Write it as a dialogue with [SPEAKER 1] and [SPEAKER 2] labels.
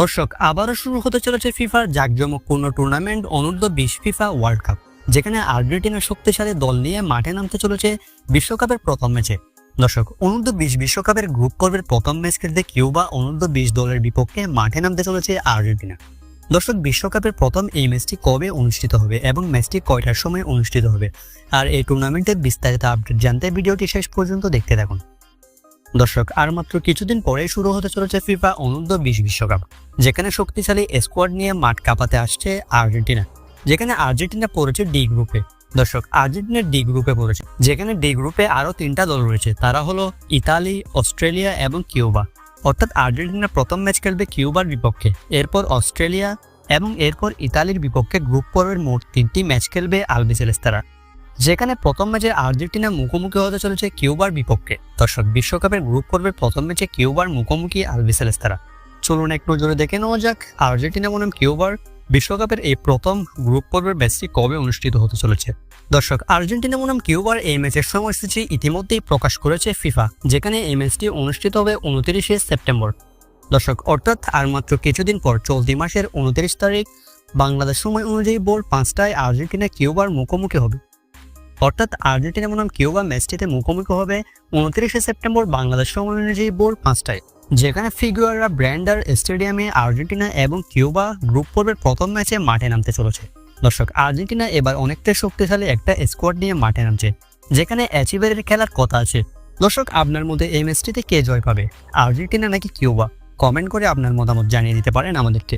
[SPEAKER 1] দর্শক, আবারও শুরু হতে চলেছে ফিফার জাঁকজমকপূর্ণ টুর্নামেন্ট অনূর্ধ্ব বিশ ফিফা ওয়ার্ল্ড কাপ যেখানে আর্জেন্টিনার শক্তিশালী দল নিয়ে মাঠে নামতে চলেছে বিশ্বকাপের প্রথম ম্যাচে। দর্শক, অনূর্ধ্ব বিশ বিশ্বকাপের গ্রুপ পর্বের প্রথম ম্যাচ খেলতে কিউবা অনূর্ধ্ব বিশ দলের বিপক্ষে মাঠে নামতে চলেছে আর্জেন্টিনা। দর্শক, বিশ্বকাপের প্রথম এই ম্যাচটি কবে অনুষ্ঠিত হবে এবং ম্যাচটি কয়টার সময় অনুষ্ঠিত হবে? আর এই টুর্নামেন্টের বিস্তারিত আপডেট জানতে ভিডিওটি শেষ পর্যন্ত দেখতে থাকুন। দর্শক, আর মাত্র কিছুদিন পরে শুরু হতে চলেছে ফিফা অনূর্ধ্ব বিশ বিশ্বকাপ, যেখানে শক্তিশালী স্কোয়াড নিয়ে মাঠ কাঁপাতে আসছে আর্জেন্টিনা, যেখানে আর্জেন্টিনা পড়েছে ডি গ্রুপে দর্শক, আর্জেন্টিনা ডি গ্রুপে পড়েছে, যেখানে ডি গ্রুপে আরও তিনটা দল রয়েছে, তারা হলো ইতালি, অস্ট্রেলিয়া এবং কিউবা। অর্থাৎ আর্জেন্টিনা প্রথম ম্যাচ খেলবে কিউবার বিপক্ষে, এরপর অস্ট্রেলিয়া এবং এরপর ইতালির বিপক্ষে গ্রুপ পর্বের মোট তিনটি ম্যাচ খেলবে আলবিসেলেস্তারা। যেখানে প্রথম ম্যাচে আর্জেন্টিনা মুখোমুখি হতে চলেছে কিউবার বিপক্ষে। দর্শক, বিশ্বকাপের গ্রুপ পর্বের প্রথম ম্যাচে কিউবার মুখোমুখি আলবিসেলেস্তারা চলুন এক নজরে দেখে নেওয়া যাক, আর্জেন্টিনা বনাম কিউবার বিশ্বকাপের এই প্রথম গ্রুপ পর্বের ম্যাচটি কবে অনুষ্ঠিত হতে চলেছে। দর্শক, আর্জেন্টিনা বনাম কিউবার এই ম্যাচের সময়সূচি ইতিমধ্যেই প্রকাশ করেছে ফিফা, যেখানে এই ম্যাচটি অনুষ্ঠিত হবে উনত্রিশে সেপ্টেম্বর। দর্শক, অর্থাৎ আর মাত্র কিছুদিন পর চলতি মাসের উনত্রিশ তারিখ, বাংলাদেশ সময় অনুযায়ী ভোর পাঁচটায় আর্জেন্টিনা কিউবার মুখোমুখি হবে। অর্থাৎ আর্জেন্টিনা বনাম কিউবা ম্যাচটিতে মুখোমুখি হবে উনত্রিশে সেপ্টেম্বর বাংলাদেশ সময় অনুযায়ী ভোর পাঁচটায়, যেখানে ফিগুয়াররা ব্র্যান্ডার স্টেডিয়ামে আর্জেন্টিনা এবং কিউবা গ্রুপ পর্বের প্রথম ম্যাচে মাঠে নামতে চলেছে। দর্শক, আর্জেন্টিনা এবার অনেকটাই শক্তিশালী একটা স্কোয়াড নিয়ে মাঠে নামছে, যেখানে অ্যাচিভারের খেলার কথা আছে। দর্শক, আপনার মধ্যে এই ম্যাচটিতে কে জয় পাবে? আর্জেন্টিনা নাকি কিউবা? কমেন্ট করে আপনার মতামত জানিয়ে দিতে পারেন আমাদেরকে।